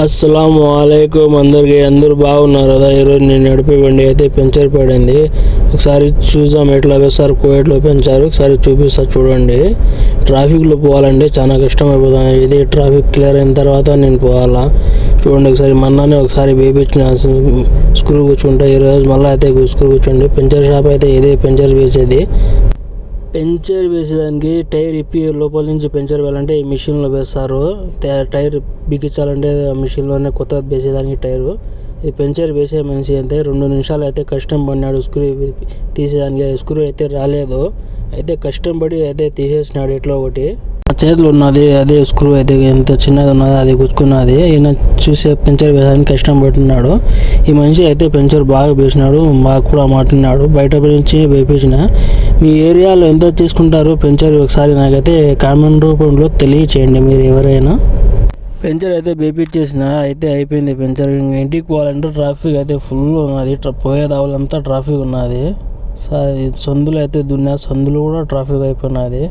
అస్సలం వాలేకుమ్ అందరికి అందరూ బాగున్నారు కదా? ఈరోజు నేను నడిపే బండి అయితే పెంచర్ పడింది. ఒకసారి చూద్దాం ఎట్లా వేస్తారు కోయట్లో పెంచారు. ఒకసారి చూపిస్తా చూడండి. ట్రాఫిక్లో పోవాలంటే చాలా కష్టం అయిపోతుంది ఇది ట్రాఫిక్ క్లియర్ అయిన తర్వాత నేను పోవాలా? చూడండి ఒకసారి మొన్ననే ఒకసారి వేపించిన స్క్రూ కూర్చుంటే ఈరోజు మళ్ళీ అయితే స్క్రూ కూర్చోండి పెంచర్ షాప్ అయితే ఇదే పెంచర్ వేసేది. పెంచర్ వేసేదానికి టైర్ ఇప్పి లోపల నుంచి పెంచర్ వేయాలంటే ఈ మిషన్లో వేస్తారు. టైర్ బిగించాలంటే ఆ మిషన్లోనే కొత్త వేసేదానికి టైరు. ఈ పెంచర్ వేసే మనిషి అయితే రెండు నిమిషాలు అయితే కష్టం పడినాడు స్క్రూ తీసేదానికి స్క్రూ అయితే రాలేదు. అయితే కష్టం పడి అయితే తీసేసినాడు ఎట్లా ఒకటి. చేతిలో ఉన్నది అదే స్క్రూ అయితే ఎంత చిన్నది ఉన్నది అది గుచ్చుకున్నది. ఈయన చూసే పెంచర్ వేయడానికి కష్టం పడుతున్నాడు. ఈ మనిషి అయితే పెంచర్ బాగా వేసినాడు బాగా కూడా మాట్లాడినాడు. బయట నుంచి వేపించిన. మీ ఏరియాలో ఎంత తీసుకుంటారు పెంచర్? ఒకసారి నాకైతే కామెంట్ రూపంలో తెలియచేయండి మీరు ఎవరైనా. పెంచర్ అయితే బేపిచ్చేసిన అయితే అయిపోయింది పెంచర్. ఇంటికి పోవాలంటే ట్రాఫిక్ అయితే ఫుల్ ఉన్నది. ట్ర- పోయేదావులంతా ట్రాఫిక్ ఉన్నది. సార్ సందులు అయితే దున్నా సందులు కూడా ట్రాఫిక్ అయిపోయినది.